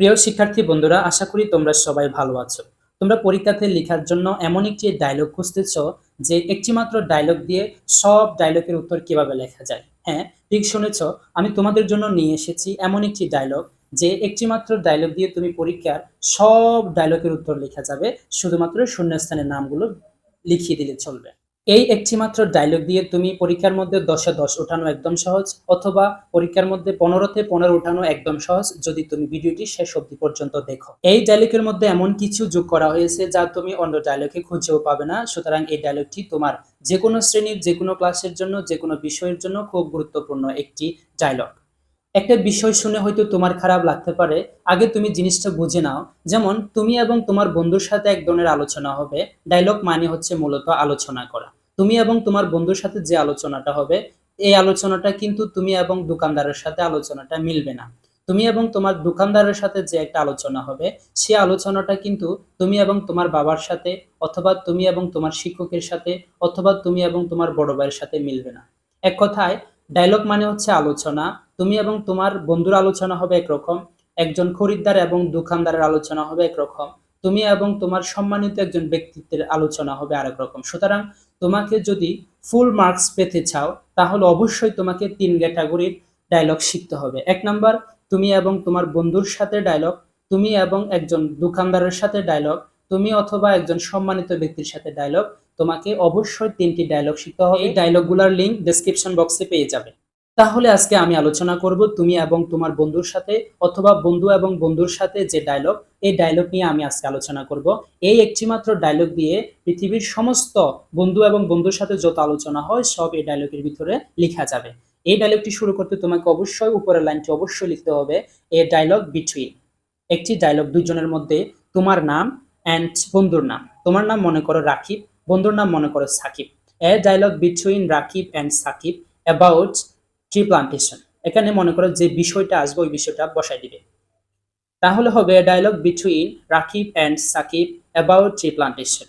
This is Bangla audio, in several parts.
প্রিয় শিক্ষার্থী বন্ধুরা, আশা করি তোমরা সবাই ভালো আছো। তোমরা পরীক্ষাতে লেখার জন্য এমন একটি ডায়লগ খুঁজতেছ যে একটি মাত্র ডায়লগ দিয়ে সব ডায়লগের উত্তর কীভাবে লেখা যায়। হ্যাঁ ঠিক শুনেছ, আমি তোমাদের জন্য নিয়ে এসেছি এমন একটি ডায়লগ যে একটি মাত্র ডায়লগ দিয়ে তুমি পরীক্ষার সব ডায়লগের উত্তর লেখা যাবে, শুধুমাত্র শূন্যস্থানের নামগুলো লিখিয়ে দিলে চলবে। এই একটি মাত্র ডায়লগ দিয়ে তুমি পরীক্ষার মধ্যে দশে দশ ওঠানো একদম সহজ, অথবা পরীক্ষার মধ্যে পনেরোতে পনেরো ওঠানো একদম সহজ যদি তুমি ভিডিওটি শেষ অবধি পর্যন্ত দেখো। এই ডায়লগের মধ্যে এমন কিছু যোগ করা হয়েছে যা তুমি অন্য ডায়লগে খুঁজেও পাবে না। সুতরাং এই ডায়লগটি তোমার যে কোনো শ্রেণির যে কোনো ক্লাসের জন্য যে কোনো বিষয়ের জন্য খুব গুরুত্বপূর্ণ একটি ডায়লগ একটা বিষয় শুনে হয়তো তোমার খারাপ লাগতে পারে। আগে তুমি জিনিসটা বুঝে নাও। যেমন, তুমি এবং তোমার বন্ধুর সাথে এক ধরনের আলোচনা হবে। ডায়লগ মানে হচ্ছে মূলত আলোচনা করা। তুমি এবং তোমার বন্ধুর সাথে যে আলোচনাটা হবে, এই আলোচনাটা কিন্তু তুমি এবং দোকানদারের সাথে আলোচনাটা মিলবে না। তুমি এবং তোমার দোকানদারের সাথে যে একটা আলোচনা হবে, সে আলোচনাটা কিন্তু তুমি এবং তোমার বাবার সাথে অথবা তুমি এবং তোমার শিক্ষকের সাথে অথবা তুমি এবং তোমার বড় ভাইয়ের সাথে মিলবে না। এক কথায় ডায়লগ মানে হচ্ছে আলোচনা। তুমি এবং তোমার বন্ধুর আলোচনা হবে একরকম, একজন খরিদ্দার এবং দোকানদারের আলোচনা হবে একরকম। তুমি এবং তোমার সম্মানিত একজন ব্যক্তিত্বের আলোচনা হবে আরেক রকম। সুতরাং তোমাকে যদি ফুল মার্কস পেতে চাও, তাহলে অবশ্যই তোমাকে তিন ক্যাটাগরির ডায়লগ শিখতে হবে। এক নাম্বার তুমি এবং তোমার বন্ধুর সাথে ডায়লগ তুমি এবং একজন দোকানদারের সাথে ডায়লগ তুমি অথবা একজন সম্মানিত ব্যক্তির সাথে ডায়লগ তোমাকে অবশ্যই তিনটি ডায়লগ শিখতে হবে। এই ডায়লগগুলোর লিঙ্ক ডেসক্রিপশন বক্সে পেয়ে যাবে। তাহলে আজকে আমি আলোচনা করব তুমি এবং তোমার বন্ধুর সাথে অথবা বন্ধু এবং বন্ধুর সাথে যে ডায়লগ এই ডায়লগ নিয়ে আমি আজকে আলোচনা করব। এই একটি মাত্র ডায়লগ দিয়ে পৃথিবীর সমস্ত বন্ধু এবং বন্ধুর সাথে যত আলোচনা হয়, সব এই ডায়লগের ভিতরে লেখা যাবে। এই ডায়লগটি শুরু করতে তোমাকে অবশ্যই উপরের লাইনটি অবশ্যই লিখতে হবে এ ডায়লগ বিটুইন একটি ডায়লগ দুজনের মধ্যে তোমার নাম অ্যান্ড বন্ধুর নাম। তোমার নাম মনে করো রাকিব, বন্ধুর নাম মনে করো Sakib. A dialogue between Rakib and Sakib about tree plantation এখানে মনে করো যে বিষয়টা আসবে, ওই বিষয়টা বসাই দিবে। তাহলে হবে dialogue between Rakib and Sakib about tree plantation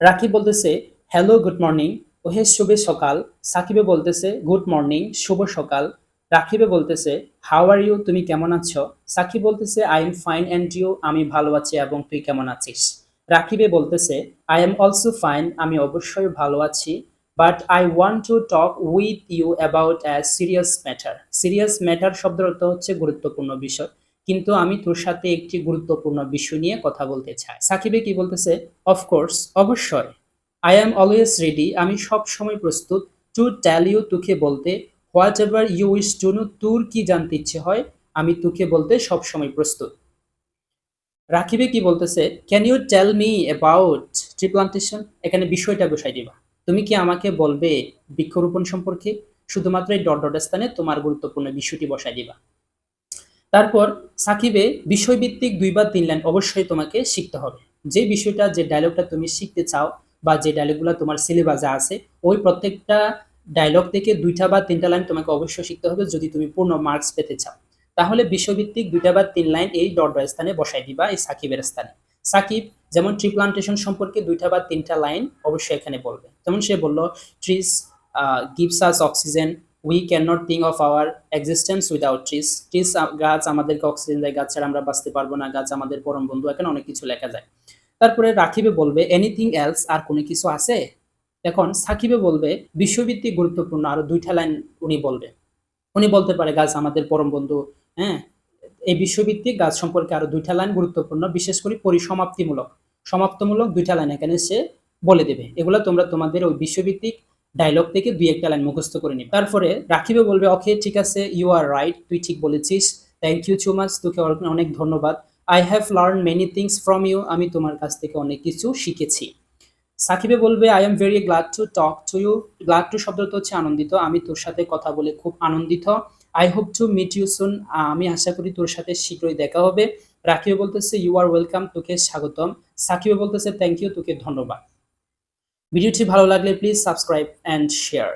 Rakib বলতেছে হ্যালো গুড মর্নিং ওহে, শুভে সকাল। সাকিবে বলতেছে গুড মর্নিং শুভ সকাল। রাকিবে বলতেছে হাউ আর ইউ তুমি কেমন আছো? সাকিব বলতেছে I am fine and you আমি ভালো আছি এবং তুই কেমন আছিস? রাকিবে বলতেছে আই এম অলসো ফাইন আমি অবশ্যই ভালো আছি। But I want to talk with you about a serious matter serious matter অর্থ হচ্ছে গুরুত্বপূর্ণ বিষয়। কিন্তু আমি তোর সাথে একটি গুরুত্বপূর্ণ বিষয় নিয়ে কথা বলতে চাই। সাকিবে কি বলতেছে? অফকোর্স অবশ্যই। আই অ্যাম অলওয়েজ রেডি আমি সব সময় প্রস্তুত। টু টেল ইউ তোকে বলতে whatever you wish to know তোর কি জানতে ইচ্ছে হয়, আমি তোকে বলতে সব সময় প্রস্তুত। রাকিবে কি বলতেছে? Can you tell me about tree plantation এখানে বিষয়টা বসাই দিবা। তুমি কি আমাকে বলবে বৃক্ষরোপণ সম্পর্কে? শুধুমাত্র এই ডট ডট স্থানে তোমার গুরুত্বপূর্ণ বিষয়টি বসাই দিবা। তারপর সাকিবে বিষয়ভিত্তিক দুই বা তিন লাইন অবশ্যই তোমাকে শিখতে হবে। যে বিষয়টা, যে ডায়লগটা তুমি শিখতে চাও বা যে ডায়লগগুলো তোমার সিলেবাসে আছে, ওই প্রত্যেকটা ডায়লগ থেকে দুইটা বা তিনটা লাইন তোমাকে অবশ্যই শিখতে হবে যদি তুমি পূর্ণ মার্কস পেতে চাও। তাহলে বিষয়ভিত্তিক দুইটা বা তিন লাইন এই ডট ডট স্থানে বসাই দিবা এই সাকিবের স্থানে। সাকিব যেমন ট্রি প্লান্টেশন সম্পর্কে দুইটা বা তিনটা লাইন অবশ্যই এখানে বলবে। যেমন সে বলল trees gives us oxygen we can not think of our existence without trees trees গাছ আমাদেরকে অক্সিজেন দেয়। গাছ ছাড়া আমরা বাঁচতে পারব না। গাছ আমাদের পরম বন্ধু। এখানে অনেক কিছু লেখা যায়। তারপরে রাখিবে বলবে এনিথিং এলস আর কোনো কিছু আছে? এখন সাকিবে বলবে বিশ্বভিত্তিক গুরুত্বপূর্ণ। আরও দুইটা লাইন উনি বলবে। উনি বলতে পারে, গাছ আমাদের পরম বন্ধু। হ্যাঁ? এই বিশ্বভিত্তিক গাছ সম্পর্কে আরও দুইটা লাইন গুরুত্বপূর্ণ, বিশেষ করে পরিসমাপ্তিমূলক। সমাপ্তমূলক দুইটা লাইন এখানে সে বলে দেবে। এগুলো তোমরা তোমাদের ওই বিশ্বভিত্তিক ডায়লগ থেকে দুই একটা লাইন মুখস্থ করে নিবে। তারপরে রাখিবে বলবে ওকে ঠিক আছে ইউ আর রাইট তুই ঠিক বলেছিস। থ্যাংক ইউ সো মাচ তোকে অনেক ধন্যবাদ। I have learn many things from you আমি তোমার কাছ থেকে অনেক কিছু শিখেছি। সাকিবে বলবে I am very glad to talk to you glad to শব্দটা হচ্ছে আনন্দিত। আমি তোর সাথে কথা বলে খুব আনন্দিত। I hope to meet you soon আমি আশা করি তোর সাথে শীঘ্রই দেখা হবে। রাকিবে বলতেছে ইউ আর ওয়েলকাম তোকে স্বাগতম। সাকিবে বলতেছে থ্যাংক ইউ তোকে ধন্যবাদ। ভিডিওটি ভালো লাগলে প্লিজ সাবস্ক্রাইব অ্যান্ড শেয়ার